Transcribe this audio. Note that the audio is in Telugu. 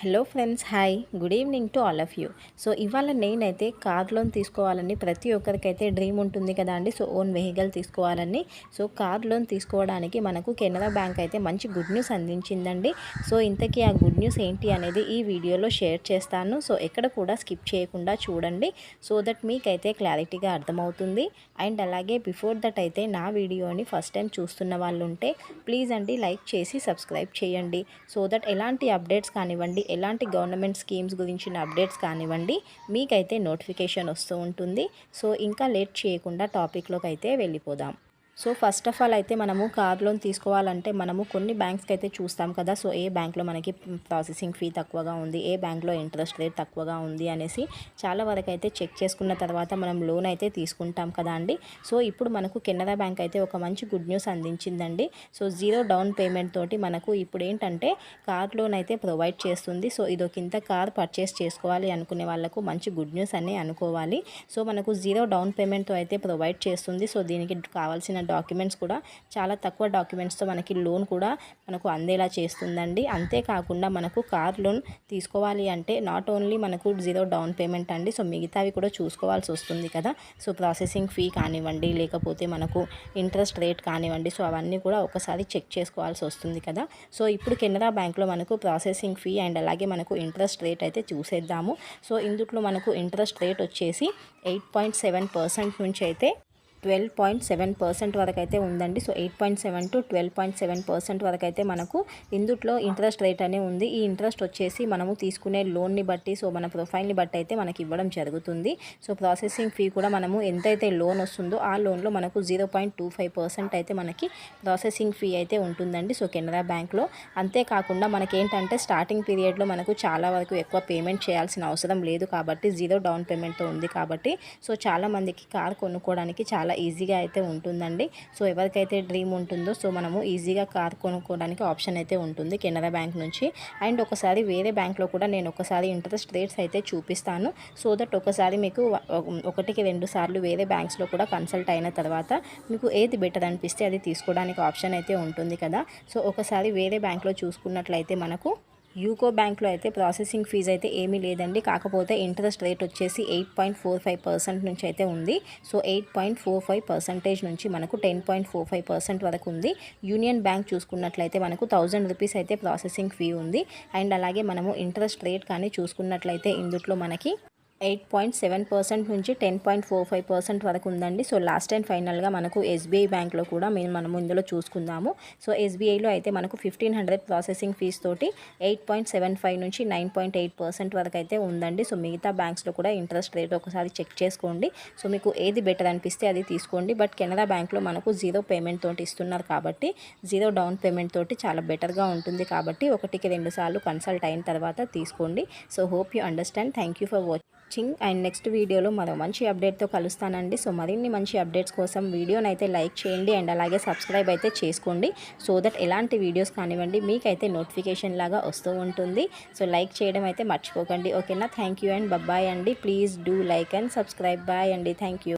Hello friends hi. Good evening to all of you. So ఇవాళ నేనైతే కార్ లోన్ తీసుకోవాలని ప్రతి ఒక్కరికైతే డ్రీమ్ ఉంటుంది కదా అండి. సో ఓన్ వెహికల్ తీసుకోవాలని. సో కార్ లోన్ తీసుకోవడానికి మనకు కెనరా బ్యాంక్ అయితే మంచి గుడ్ న్యూస్ అందించిందండి. సో ఇంతకీ ఆ గుడ్ న్యూస్ ఏంటి అనేది ఈ వీడియోలో షేర్ చేస్తాను. సో ఎక్కడ కూడా స్కిప్ చేయకుండా చూడండి. సో దట్ మీకైతే క్లారిటీగా అర్థమవుతుంది. అండ్ అలాగే బిఫోర్ దట్ అయితే నా వీడియోని ఫస్ట్ టైం చూస్తున్న వాళ్ళు ఉంటే ప్లీజ్ అండి లైక్ చేసి సబ్స్క్రైబ్ చేయండి. సో దట్ ఎలాంటి అప్డేట్స్ కానివ్వండి ఎలాంటి గవర్నమెంట్ స్కీమ్స్ గురించిన అప్డేట్స్ కానివ్వండి మీకైతే నోటిఫికేషన్ వస్తూ ఉంటుంది. సో ఇంకా లేట్ చేయకుండా టాపిక్లోకి అయితే వెళ్ళిపోదాం. సో ఫస్ట్ ఆఫ్ ఆల్ అయితే మనము కార్ లోన్ తీసుకోవాలంటే మనము కొన్ని బ్యాంక్స్కి అయితే చూస్తాం కదా. సో ఏ బ్యాంక్లో మనకి ప్రాసెసింగ్ ఫీ తక్కువగా ఉంది ఏ బ్యాంక్లో ఇంట్రెస్ట్ రేట్ తక్కువగా ఉంది అనేసి చాలా వరకు అయితే చెక్ చేసుకున్న తర్వాత మనం లోన్ అయితే తీసుకుంటాం కదా అండి. సో ఇప్పుడు మనకు కెనరా బ్యాంక్ అయితే ఒక మంచి గుడ్ న్యూస్ అందించిందండి. సో జీరో డౌన్ పేమెంట్ తోటి మనకు ఇప్పుడు ఏంటంటే కార్ లోన్ అయితే ప్రొవైడ్ చేస్తుంది. సో ఇదొక ఇంత కార్ పర్చేస్ చేసుకోవాలి అనుకునే వాళ్ళకు మంచి గుడ్ న్యూస్ అని అనుకోవాలి. సో మనకు జీరో డౌన్ పేమెంట్తో అయితే ప్రొవైడ్ చేస్తుంది. సో దీనికి కావాల్సిన డాక్యుమెంట్స్ కూడా చాలా తక్కువ డాక్యుమెంట్స్తో మనకి లోన్ కూడా మనకు అందేలా చేస్తుందండి. అంతేకాకుండా మనకు కార్ లోన్ తీసుకోవాలి అంటే నాట్ ఓన్లీ మనకు జీరో డౌన్ పేమెంట్ అండి సో మిగతావి కూడా చూసుకోవాల్సి వస్తుంది కదా. సో ప్రాసెసింగ్ ఫీ కానివ్వండి లేకపోతే మనకు ఇంట్రెస్ట్ రేట్ కానివ్వండి సో అవన్నీ కూడా ఒకసారి చెక్ చేసుకోవాల్సి వస్తుంది కదా. సో ఇప్పుడు కెనరా బ్యాంక్లో మనకు ప్రాసెసింగ్ ఫీ అండ్ అలాగే మనకు ఇంట్రెస్ట్ రేట్ అయితే చూసేద్దాము. సో ఇందుట్లో మనకు ఇంట్రెస్ట్ రేట్ వచ్చేసి ఎయిట్ పాయింట్ సెవెన్ పర్సెంట్ నుంచి అయితే ట్వెల్వ్ పాయింట్ సెవెన్ పర్సెంట్ వరకు అయితే ఉందండి. So eight point seven to twelve point seven percent వరకు అయితే మనకు ఇందుట్లో ఇంట్రెస్ట్ రేట్ అనే ఉంది. ఈ ఇంట్రెస్ట్ వచ్చేసి మనము తీసుకునే లోన్ని బట్టి సో మన ప్రొఫైల్ని బట్టి అయితే మనకి ఇవ్వడం జరుగుతుంది. సో ప్రాసెసింగ్ ఫీ కూడా మనము ఎంతైతే లోన్ వస్తుందో ఆ లోన్లో మనకు zero point two five percent అయితే మనకి ప్రాసెసింగ్ ఫీ అయితే ఉంటుందండి. సో కెనరా బ్యాంక్లో అంతేకాకుండా మనకేంటంటే స్టార్టింగ్ పీరియడ్లో మనకు చాలా వరకు ఎక్కువ పేమెంట్ చేయాల్సిన అవసరం లేదు కాబట్టి జీరో డౌన్ పేమెంట్తో ఉంది కాబట్టి సో చాలామందికి కార్ కొనుక్కోవడానికి చాలా ఈజీగా అయితే ఉంటుందండి. సో ఎవరికైతే డ్రీమ్ ఉంటుందో సో మనము ఈజీగా కార్ కొనుక్కోవడానికి ఆప్షన్ అయితే ఉంటుంది కెనరా బ్యాంక్ నుంచి. అండ్ ఒకసారి వేరే బ్యాంక్లో కూడా నేను ఒకసారి ఇంట్రెస్ట్ రేట్స్ అయితే చూపిస్తాను. సో దట్ ఒకసారి మీకు ఒకటికి రెండు సార్లు వేరే బ్యాంక్స్లో కూడా కన్సల్ట్ అయిన తర్వాత మీకు ఏది బెటర్ అనిపిస్తే అది తీసుకోవడానికి ఆప్షన్ అయితే ఉంటుంది కదా. సో ఒకసారి వేరే బ్యాంక్లో చూసుకున్నట్లయితే మనకు యూకో బ్యాంక్లో అయితే ప్రాసెసింగ్ ఫీజు అయితే ఏమీ లేదండి. కాకపోతే ఇంట్రెస్ట్ రేట్ వచ్చేసి eight point four five percent నుంచి అయితే ఉంది. So eight point four five percentage నుంచి మనకు ten point four five percent వరకు ఉంది. యూనియన్ బ్యాంక్ చూసుకున్నట్లయితే మనకు థౌజండ్ రూపీస్ అయితే ప్రాసెసింగ్ ఫీ ఉంది. అండ్ అలాగే మనము ఇంట్రెస్ట్ రేట్ కానీ చూసుకున్నట్లయితే ఇందులో మనకి ఎయిట్ పాయింట్ సెవెన్ పర్సెంట్ నుంచి ten point four five percent వరకు ఉందండి. సో లాస్ట్ అండ్ ఫైనల్గా మనకు ఎస్బీఐ బ్యాంక్లో కూడా మేము మనం ఇందులో చూసుకుందాము. సో ఎస్బీఐలో అయితే మనకు ఫిఫ్టీన్ హండ్రెడ్ ప్రాసెసింగ్ ఫీజ్ తోటి ఎయిట్ పాయింట్ సెవెన్ ఫైవ్ నుంచి నైన్ పాయింట్ ఎయిట్ పర్సెంట్ వరకు అయితే ఉందండి. సో మిగతా బ్యాంక్స్లో కూడా ఇంట్రెస్ట్ రేట్ ఒకసారి చెక్ చేసుకోండి. సో మీకు ఏది బెటర్ అనిపిస్తే అది తీసుకోండి. బట్ కెనరా బ్యాంక్లో మనకు జీరో పేమెంట్ తోటి ఇస్తున్నారు కాబట్టి జీరో డౌన్ పేమెంట్ తోటి చాలా బెటర్గా ఉంటుంది కాబట్టి ఒకటికి రెండు సార్లు కన్సల్ట్ అయిన తర్వాత తీసుకోండి. So hope you understand thank you for watching watching and next వీడియోలో మరో మంచి అప్డేట్తో కలుస్తానండి. సో మరిన్ని మంచి అప్డేట్స్ కోసం వీడియోని అయితే లైక్ చేయండి అండ్ అలాగే సబ్స్క్రైబ్ అయితే చేసుకోండి. సో దట్ ఎలాంటి వీడియోస్ కానివ్వండి మీకైతే నోటిఫికేషన్ లాగా వస్తూ ఉంటుంది. సో లైక్ చేయడం అయితే మర్చిపోకండి. ఓకేనా థ్యాంక్ యూ అండ్ బబ్బాయ్ అండి. Please do like and subscribe bye అండి. Thank you